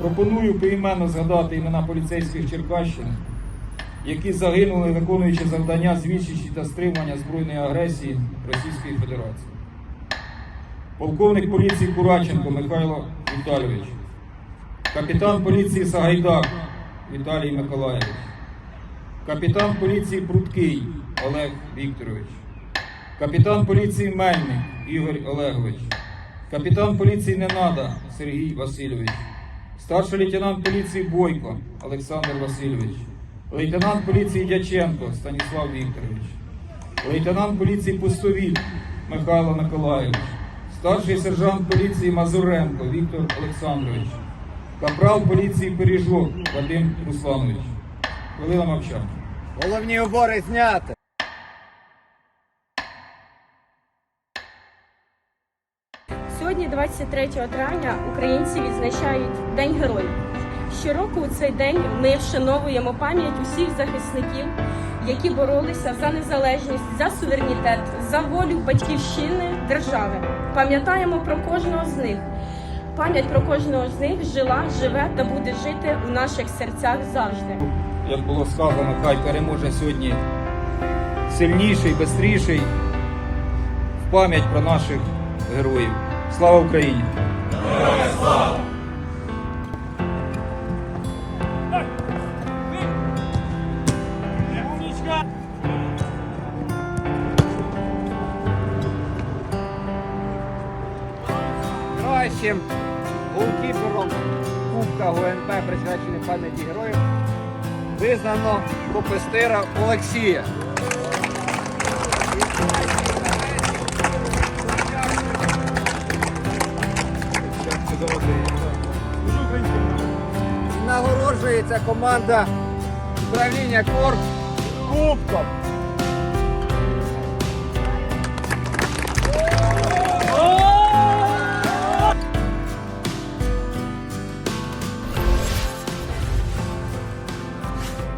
пропоную поіменно згадати імена поліцейських Черкащини, які загинули, виконуючи завдання з та стримування збройної агресії Російської Федерації. Полковник поліції Кураченко Михайло Віталійович, капітан поліції Сагайдак Віталій Миколаєвич, капітан поліції Пруткий Олег Вікторович, капітан поліції Мельник Ігор Олегович, капітан поліції Ненада Сергій Васильович, старший лейтенант поліції Бойко Олександр Васильович, лейтенант поліції Дяченко Станіслав Вікторович, лейтенант поліції Пустовіт Михайло Миколаївич, старший сержант поліції Мазуренко Віктор Олександрович, капрал поліції Пиріжок Вадим Русланович. Хвилина мовчання. Головні убори зняти. Сьогодні, 23 травня, українці відзначають День Героїв. Щороку у цей день ми вшановуємо пам'ять усіх захисників, які боролися за незалежність, за суверенітет, за волю батьківщини держави. Пам'ятаємо про кожного з них. Пам'ять про кожного з них жила, живе та буде жити у наших серцях завжди. Як було сказано, хай переможе сьогодні сильніший, бистріший в пам'ять про наших героїв. Слава Україні! Кращим голкіпером Кубка ГУНП, присвячений пам'яті героїв, визнано копистира Олексія. Нагороджується команда управління Корп Кубком.